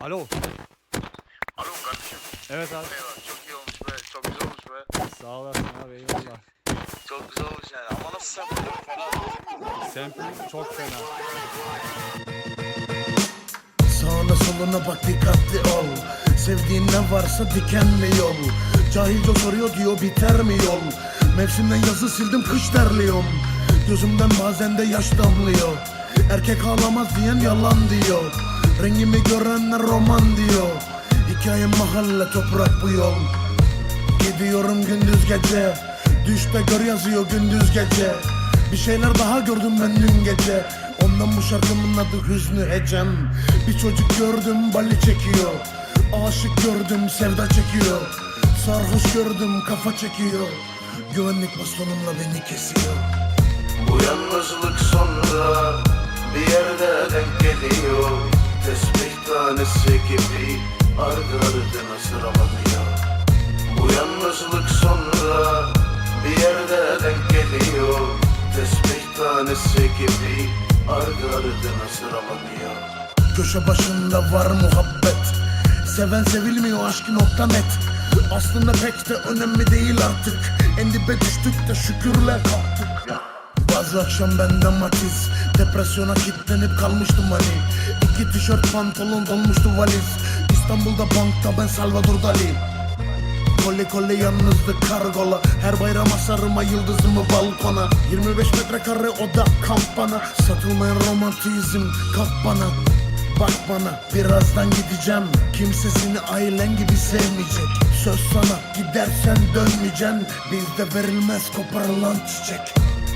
Alo. Alo kardeşim. Evet abi. Eyvah çok iyi olmuş be. Çok güzel olmuş be. Sağ olasın abi eyvallah. Çok güzel olmuş yani. Ama nasıl sen fena. Sample çok fena. Sağına soluna bak dikkatli ol Sevdiğin ne varsa dikenli yol Cahilce soruyor diyor biter mi yol Mevsimden yazı sildim kış terliyorum Gözümden bazen de yaş damlıyor Erkek ağlamaz diyen yalan diyor Rengimi görenler roman diyor. Hikayem mahalle toprak bu yol. Gidiyorum gündüz gece. Düşte gör yazıyor gündüz gece. Bir şeyler daha gördüm ben dün gece. Ondan bu şarkımın adı Hüznü Hecem Bir çocuk gördüm bali çekiyor. Aşık gördüm sevda çekiyor. Sarhoş gördüm kafa çekiyor. Güvenlik bastonumla beni kesiyor. Bu yalnızlık sonra bir yerde denk geliyor Tesbih tanesi gibi ardı ardına sıralanıyor bu yalnızlık sonra bir yerde denk geliyor. Tesbih tanesi gibi ardı ardına sıralanıyor Köşe başında var muhabbet. Seven sevilmiyor aşkı nokta net. Aslında pek de önemli değil artık. En dibe düştük de şükürle kalktık bazı akşam bende matiz. Depresyona kilitlenip kalmıştım hani İki tişört pantolon dolmuştu valiz. İstanbul'da bankta ben Salvador Dali Kole kole yalnızlık kargola. Her bayram asarıma yıldızımı balkona 25 metrekare oda kamp bana Satılmayan romantizm kap bana. Bak bana birazdan gideceğim. Kimse seni ailen gibi sevmeyecek. Söz sana gidersen dönmeyeceksin Bizde verilmez koparılan çiçek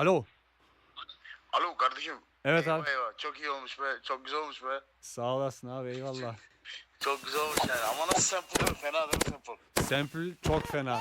Alo. Alo kardeşim. Evet eyvah, abi. Eyvah çok iyi olmuş be. Çok güzel olmuş be. Sağ olasın abi eyvallah. Çok güzel olmuş yani. Ama nasıl böyle fena değil mi sen Sample çok fena.